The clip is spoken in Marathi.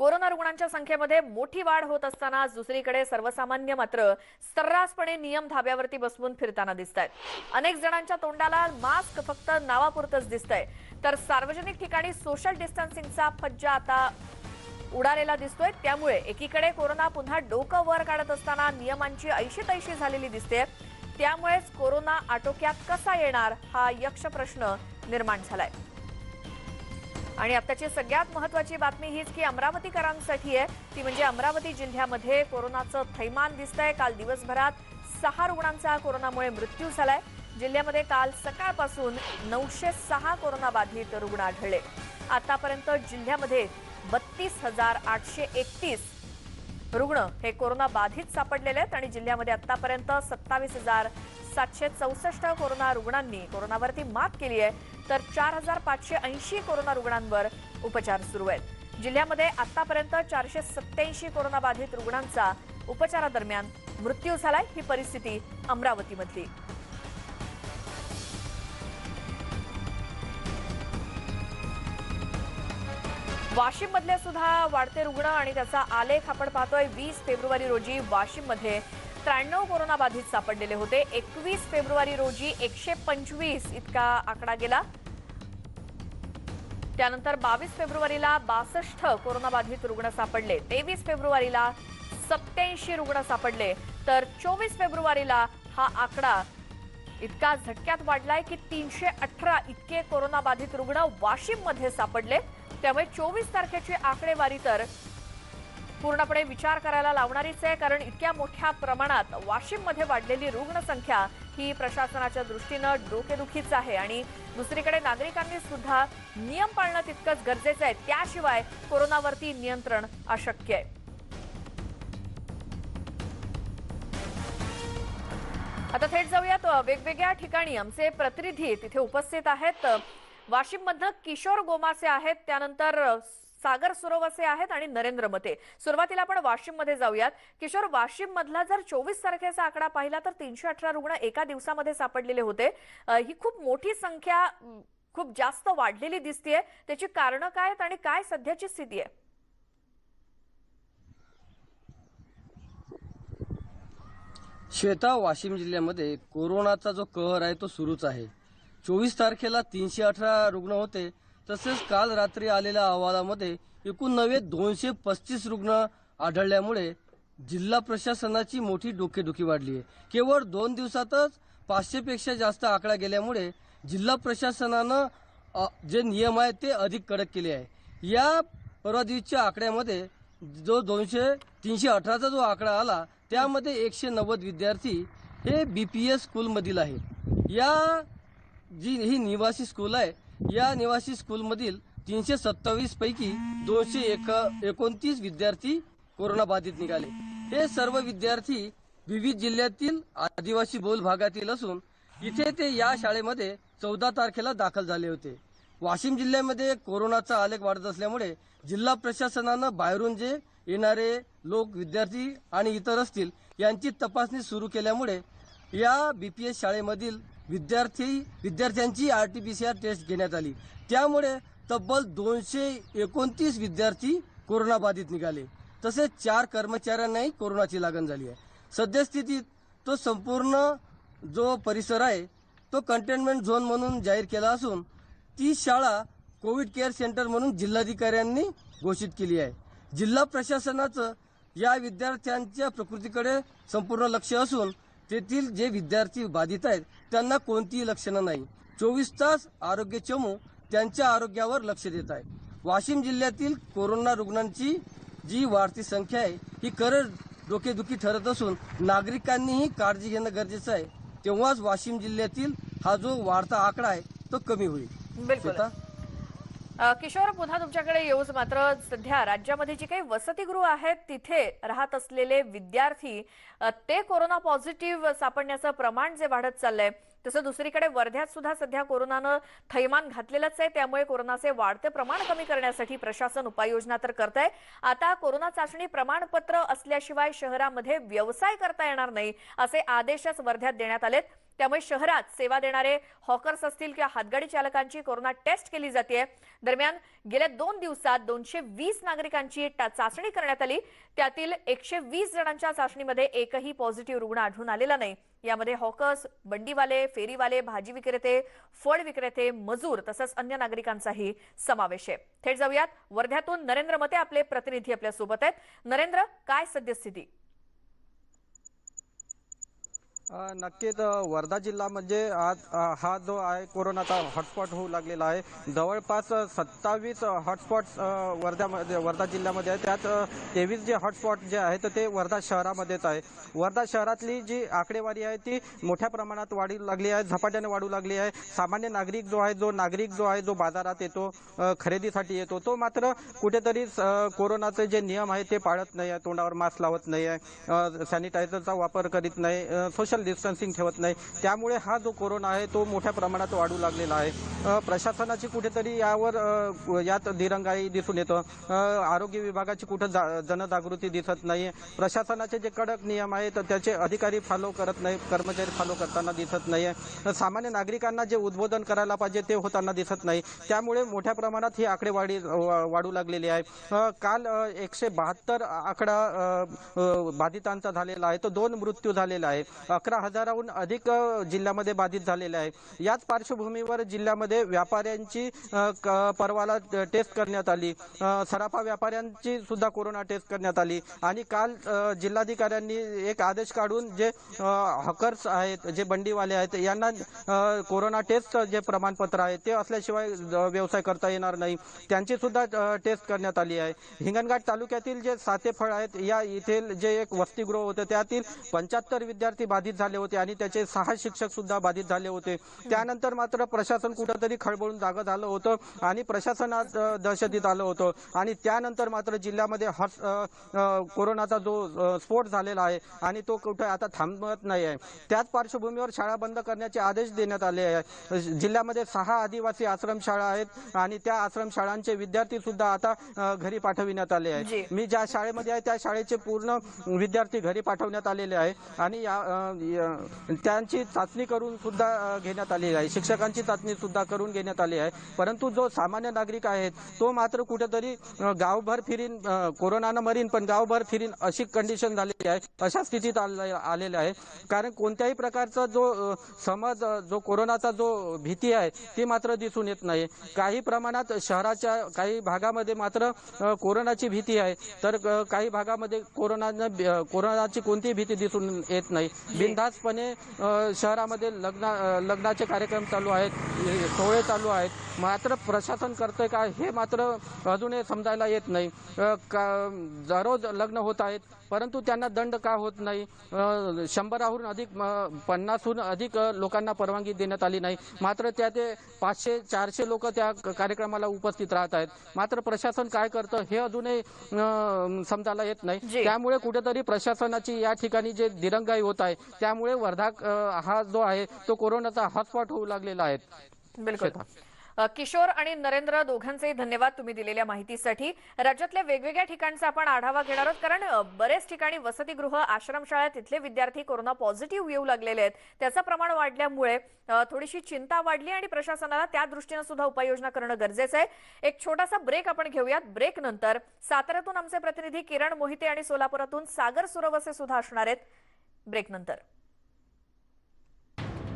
कोरोना रुग्णांच्या संख्येमध्ये मोठी वाढ होत असताना दुसरीकडे सर्वसामान्य मात्र सर्रासपणे नियम धाब्यावरती बसवून फिरताना दिसत आहेत अनेक जणांच्या तोंडाला मास्क फक्त नावापुरतच आहे तर सार्वजनिक ठिकाणी सोशल डिस्टन्सिंगचा फज्जा आता उडालेला दिसतोय. त्यामुळे एकीकडे कोरोना पुन्हा डोकं वर काढत असताना नियमांची ऐशी तैशी झालेली दिसते त्यामुळेच कोरोना आटोक्यात कसा येणार हा यक्ष प्रश्न निर्माण झालाय. आणि आताची सगळ्यात महत्वाची बातमी हीच की अमरावतीकरांसाठी आहे. ती म्हणजे अमरावती जिल्ह्यामध्ये कोरोनाचं थैमान दिसतंय. काल दिवसभरात सहा रुग्णांचा कोरोनामुळे मृत्यू झालाय. जिल्ह्यामध्ये काल सकाळपासून नऊशे सहा कोरोनाबाधित रुग्ण आढळले. आतापर्यंत जिल्ह्यामध्ये बत्तीस हजार आठशे एकतीस रुग्ण हे कोरोना बाधित सापडलेले आहेत आणि जिल्ह्यामध्ये आतापर्यंत सत्तावीस हजार सातशे चौसष्ट कोरोना रुग्णांनी कोरोनावरती मात केली आहे. तर चार हजार पाचशे ऐंशी कोरोना रुग्णांवर उपचार सुरू आहेत. जिल्ह्यामध्ये आतापर्यंत चारशे सत्याऐंशी कोरोनाबाधित रुग्णांचा उपचारादरम्यान मृत्यू झालाय. ही परिस्थिती अमरावतीमधली. वाशिम मधले सुद्धा वाढते रुग्ण आणि त्याचा आलेख आपण पाहतोय. वीस फेब्रुवारी रोजी वाशिममध्ये त्र्याण्णव कोरोना बाधित सापडलेले होते. एकवीस फेब्रुवारी रोजी एकशे पंचवीस इतका आकडा गेला. त्यानंतर बावीस फेब्रुवारीला बासष्ट कोरोनाबाधित रुग्ण सापडले. तेवीस फेब्रुवारीला सत्याऐंशी रुग्ण सापडले. तर चोवीस फेब्रुवारीला हा आकडा इतका झटक्यात वाढलाय की तीनशे अठरा इतके कोरोनाबाधित रुग्ण वाशिममध्ये सापडले. त्यामुळे चोवीस तारखेची आकडेवारी तर पूर्णपणे विचार करायला लावणारीच आहे कारण इतक्या मोठ्या प्रमाणात वाशिममध्ये वाढलेली रुग्णसंख्या ही प्रशासनाच्या दृष्टीनं डोकेदुखीच आहे. आणि दुसरीकडे नागरिकांनी सुद्धा नियम पाळणं तितकंच गरजेचं आहे. त्याशिवाय कोरोनावरती नियंत्रण अशक्य आहे. आता थेट जाऊयात. वेगवेगळ्या ठिकाणी आमचे प्रतिनिधी तिथे उपस्थित आहेत. वाशिम मधनं किशोर गोमासे आहेत त्यानंतर सागर सुरोवसे आहेत आणि नरेंद्र मते. सुरुवातीला आपण वाशिममध्ये जाऊयात. किशोर वाशिम मधला जर चोवीस तारखेचा आकडा पाहिला तर तीनशे अठरा रुग्ण एका दिवसामध्ये सापडलेले होते. ही खूप मोठी संख्या खूप जास्त वाढलेली दिसतीये. त्याची कारणं काय आहेत आणि काय सध्याची स्थिती आहे? श्वेता वाशिम जिल्ह्यामध्ये कोरोनाचा जो कहर आहे तो सुरूच आहे. चोवीस तारखेला तीनशे अठरा रुग्ण होते. तसेच काल रात्री आलेल्या अहवालामध्ये एकूण नवे दोनशे पस्तीस रुग्ण आढळल्यामुळे जिल्हा प्रशासनाची मोठी डोकेदुखी वाढली आहे. केवळ दोन दिवसातच पाचशेपेक्षा जास्त आकडा गेल्यामुळे जिल्हा प्रशासनानं जे नियम आहेत ते अधिक कडक केले आहे. या परवा आकड्यामध्ये जो दोनशे तीनशे अठराचा जो आकडा आला त्यामध्ये एकशे नव्वद विद्यार्थी हे बी पी एस स्कूलमधील आहेत. या जी ही निवासी स्कूल आहे या निवासी स्कूलमधील तीनशे सत्तावीस पैकी दोनशे एक एकोणतीस विद्यार्थी कोरोना बाधित निघाले. हे सर्व विद्यार्थी विविध जिल्ह्यातील आदिवासी बोल भागातील असून इथे ते या शाळेमध्ये चौदा तारखेला दाखल झाले होते. वाशिम जिल्ह्यामध्ये कोरोनाचा आलेख वाढत असल्यामुळे जिल्हा प्रशासनानं बाहेरून जे येणारे लोक विद्यार्थी आणि इतर असतील यांची तपासणी सुरू केल्यामुळे या बीपीएस शाळेमधील विद्यार्थी विद्यार्थ्यांची R T P C R test घेण्यात आली. त्यामुळे तब्बल दोनशे एकोणतीस विद्यार्थी कोरोनाबाधित निघाले. तसेच चार कर्मचाऱ्यांनाही कोरोनाची लागण झाली आहे. सद्यस्थितीत तो संपूर्ण जो परिसर आहे तो कंटेनमेंट झोन म्हणून जाहीर केला असून ती शाळा कोविड केअर सेंटर म्हणून जिल्हाधिकाऱ्यांनी घोषित केली आहे. जिल्हा प्रशासनाचं या विद्यार्थ्यांच्या प्रकृतीकडे संपूर्ण लक्ष असून तेथील जे विद्यार्थी बाधित आहेत त्यांना कोणतीही लक्षणं नाही. चोवीस तास आरोग्य चमू त्यांच्या आरोग्यावर लक्ष देत आहे. वाशिम जिल्ह्यातील कोरोना रुग्णांची जी वाढती संख्या आहे ही खरंच डोकेदुखी ठरत असून नागरिकांनीही काळजी घेणं गरजेचं आहे. तेव्हाच वाशिम जिल्ह्यातील हा जो वाढता आकडा आहे तो कमी होईल. किशोर पुन्हा तुमच्याकडे येऊच. मात्र सध्या राज्यामध्ये जी काही वसतिगृह आहेत तिथे राहत असलेले विद्यार्थी ते कोरोना पॉझिटिव्ह सापडण्याचं प्रमाण जे वाढत चाललंय तसं दुसरीकडे वर्ध्यात सुद्धा सध्या कोरोनानं थैमान घातलेलंच आहे. त्यामुळे कोरोनाचे वाढते प्रमाण कमी करण्यासाठी प्रशासन उपाययोजना तर करत आहे आता कोरोना चाचणी प्रमाणपत्र असल्याशिवाय शहरामध्ये व्यवसाय करता येणार नाही असे आदेशच वर्ध्यात देण्यात आलेत. त्यामुळे शहरात सेवा देणारे हॉकर्स असतील किंवा हातगाडी चालकांची कोरोना टेस्ट केली जाते दरम्यान गेल्या दोन दिवसात दोनशे वीस नागरिकांची टा- चाचणी करण्यात आली. त्यातील एकशे वीस जणांच्या चाचणीमध्ये एकही पॉझिटिव्ह रुग्ण आढळून आलेला नाही. यामध्ये हॉकर्स बंडीवाले फेरीवाले भाजी विक्रेते फळ विक्रेते मजूर तसंच अन्य नागरिकांचाही समावेश आहे. थेट जाऊयात. वर्ध्यातून नरेंद्र मते आपले प्रतिनिधी आपल्यासोबत आहेत. नरेंद्र काय सद्यस्थिती? नक्कीच वर्धा जिल्हा म्हणजे आज हा जो आहे कोरोनाचा हॉटस्पॉट होऊ लागलेला आहे. जवळपास सत्तावीस हॉटस्पॉट्स वर्ध्यामध्ये वर्धा जिल्ह्यामध्ये आहे त्यात तेवीस जे हॉटस्पॉट जे आहे तर ते वर्धा शहरामध्येच आहे. वर्धा शहरातली जी आकडेवारी आहे ती मोठ्या प्रमाणात वाढू लागली आहे झपाट्याने वाढू लागली आहे. सामान्य नागरिक जो आहे जो नागरिक जो आहे जो बाजारात येतो खरेदीसाठी येतो तो मात्र कुठेतरी कोरोनाचे जे नियम आहे ते पाळत नाही आहे तोंडावर मास्क लावत नाही आहे सॅनिटायझरचा वापर करीत नाही सोशल डिस्टन्सिंग ठेवत नाही. त्यामुळे हा जो कोरोना आहे तो मोठ्या प्रमाणात वाढू लागलेला आहे. प्रशासनाची कुठेतरी यावर यात दिरंगाई दिसून येतं. आरोग्य विभागाची कुठं जा जनजागृती दिसत नाही प्रशासनाचे जे कडक नियम आहेत तर त्याचे अधिकारी फॉलो करत नाही कर्मचारी फॉलो करताना दिसत नाही सामान्य नागरिकांना जे उद्बोधन करायला पाहिजे ते होताना दिसत नाही. त्यामुळे मोठ्या प्रमाणात ही आकडेवाढी वाढू लागलेली आहे. काल एकशे बहात्तर आकडा बाधितांचा झालेला आहे. तो दोन मृत्यू झालेला आहे. अकरा हजाराहून अधिक जिल्ह्यामध्ये बाधित झालेले आहे. याच पार्श्वभूमीवर जिल्ह्यामध्ये व्यापाऱ्यांची क- परवाला टेस्ट करण्यात आली. सराफा व्यापाऱ्यांची सुद्धा कोरोना टेस्ट करण्यात आली. आणि काल जिल्हाधिकाऱ्यांनी एक आदेश काढून जे हॉकर्स आहेत जे बंडीवाले आहेत यांना कोरोना टेस्ट जे प्रमाणपत्र आहे ते असल्याशिवाय व्यवसाय करता येणार नाही. त्यांची सुद्धा टेस्ट करण्यात आली आहे. हिंगणघाट तालुक्यातील जे साते फळ आहेत या येथील जे एक वसतिगृह होते त्यातील पंच्याहत्तर विद्यार्थी बाधित झाले होते आणि त्याचे सहा शिक्षक सुद्धा बाधित झाले होते. त्यानंतर मात्र प्रशासन कुठंतरी खळबळून जागं झालं होतं आणि प्रशासनात दहशतीत आलं होतं. आणि त्यानंतर मात्र जिल्ह्यामध्ये हॉट कोरोनाचा जो स्फोट झालेला आहे आणि तो कुठे आता थांबत नाही आहे. त्याच पार्श्वभूमीवर शाळा बंद करण्याचे आदेश देण्यात आले आहे. जिल्ह्यामध्ये सहा आदिवासी आश्रमशाळा आहेत आणि त्या आश्रमशाळांचे विद्यार्थी सुद्धा आता घरी पाठविण्यात आले. आहे. मी ज्या शाळेमध्ये आहे त्या शाळेचे पूर्ण विद्यार्थी घरी पाठवण्यात आलेले आहे. आणि य- म्हणजे, त्यांची चाचणी करून सुद्धा घेण्यात आलेली आहे. शिक्षकांची चाचणी सुद्धा करून घेण्यात आली आहे. परंतु जो सामान्य नागरिक आहे तो मात्र कुठेतरी गावभर फिरीन कोरोनानं मरीन पण गावभर फिरीन अशी कंडिशन झालेली आहे अशा स्थितीत आले- आलेले आहे. कारण कोणत्याही प्रकारचा जो समज जो कोरोनाचा जो भीती आहे ती मात्र दिसून येत नाही. काही प्रमाणात शहराच्या काही भागामध्ये मात्र कोरोनाची भीती आहे. तर काही भागामध्ये कोरोनानं कोरोनाची कोणतीही भीती दिसून येत नाही. बिनधास्तपणे शहरामध्ये लग्न लग्नाचे कार्यक्रम चालू आहेत सोहळे चालू आहेत. मात्र प्रशासन करतंय का हे मात्र अजूनही समजायला येत नाही. का- दररोज लग्न होत आहेत परंतु त्यांना दंड का होत नाही? शंभराहून अधिक पन्नासहून अधिक लोकांना परवानगी देण्यात आली नाही. मात्र त्या ते पाचशे चारशे लोक त्या कार्यक्रमाला उपस्थित राहत आहेत. मात्र प्रशासन काय करतं हे अजूनही समजायला येत. नाही. त्यामुळे कुठेतरी प्रशासनाची या ठिकाणी जे दिरंगाई होत आहे त्यामुळे वर्धा हा जो आहे तो कोरोनाचा हॉटस्पॉट होऊ लागलेला आहे. बिलकुल. किशोर आणि नरेंद्र दोघांचेही धन्यवाद तुम्ही दिलेल्या माहितीसाठी. राज्यातल्या वेगवेगळ्या ठिकाणचा आपण आढावा घेणार आहोत कारण बरेच ठिकाणी वसतिगृह आश्रमशाळा तिथले विद्यार्थी कोरोना पॉझिटिव्ह येऊ लागलेले आहेत. त्याचं प्रमाण वाढल्यामुळे थोडीशी चिंता वाढली आणि प्रशासनाला त्या दृष्टीनं सुद्धा उपाययोजना करणं गरजेचं आहे. एक छोटासा ब्रेक आपण घेऊयात. ब्रेक नंतर साताऱ्यातून आमचे प्रतिनिधी किरण मोहिते आणि सोलापुरातून सागर सुरवसे सुद्धा असणार आहेत. ब्रेक नंतर.